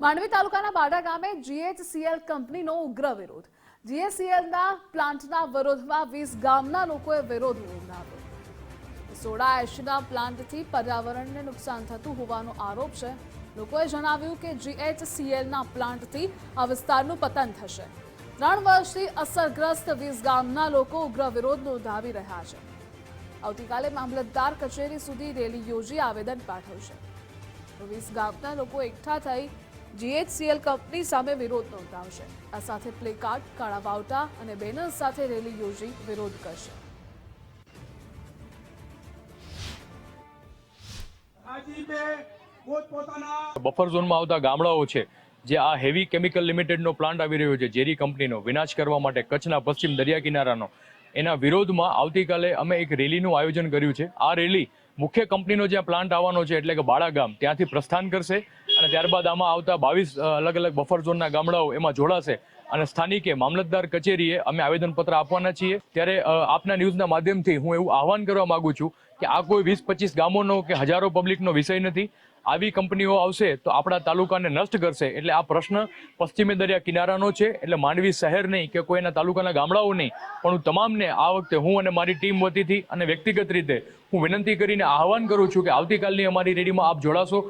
માંડવી તાલુકાના બાડા ગામે જીએચસીએલ કંપનીનો ઉગ્ર વિરોધ. જીએચસીએલના પ્લાન્ટના વિરોધમાં વીસ ગામના લોકોએ વિરોધ નોંધાવ્યો. સોડા એશના પ્લાન્ટથી પર્યાવરણને નુકસાન થતું હોવાનો આરોપ છે. લોકોએ જણાવ્યું કે જીએચસીએલના પ્લાન્ટથી આ વિસ્તારનું પતન થશે. ત્રણ વર્ષથી અસરગ્રસ્ત વીસ ગામના લોકો ઉગ્ર વિરોધ નોંધાવી રહ્યા છે. આવતીકાલે મામલતદાર કચેરી સુધી રેલી યોજી આવેદન પાઠવશે. વીસ ગામના લોકો એકઠા થઈ જીએચસીએલ કંપની સામે વિરોધ નોંધાવશે. આ સાથે પ્લેકાર્ડ કાળા વાવટા અને બેનર સાથે રેલી યોજી વિરોધ કરશે. બફર ઝોનમાં આવતા ગામડાઓ છે જે આ હેવી કેમિકલ લિમિટેડનો પ્લાન્ટ આવી રહ્યો છે ઝેરી કંપનીનો. વિનાશ કરવા માટે કચ્છના પશ્ચિમ દરિયા કિનારાનો. એના વિરોધમાં આવતીકાલે અમે એક રેલીનું આયોજન કર્યું છે. આ રેલી મુખ્ય કંપનીનો જ્યાં પ્લાન્ટ આવવાનો છે એટલે કે બાળા ગામ ત્યાંથી પ્રસ્થાન કરશે. અને ત્યારબાદ આમાં આવતા બાવીસ અલગ અલગ બફર ઝોનના ગામડાઓ એમાં જોડાશે. અને સ્થાનિકે મામલતદાર કચેરીએ અમે આવેદનપત્ર આપવાના છીએ. ત્યારે આપના ન્યૂઝના માધ્યમથી હું એવું આહવાન કરવા માંગુ છું કે આ કોઈ વીસ, પચીસ ગામોનો કે હજારો પબ્લિકનો વિષય નથી. આવી કંપનીઓ આવશે તો આપણા તાલુકાને નષ્ટ કરશે. એટલે આ પ્રશ્ન પશ્ચિમી દરિયા કિનારાનો છે. એટલે માંડવી શહેર નહીં કે કોઈ એના તાલુકાના ગામડાઓ નહીં. પણ હું તમામને આ વખતે હું અને મારી ટીમ વતીથી અને વ્યક્તિગત રીતે હું વિનંતી કરીને આહવાન કરું છું કે આવતીકાલની અમારી રેડીમાં આપ જોડાશો.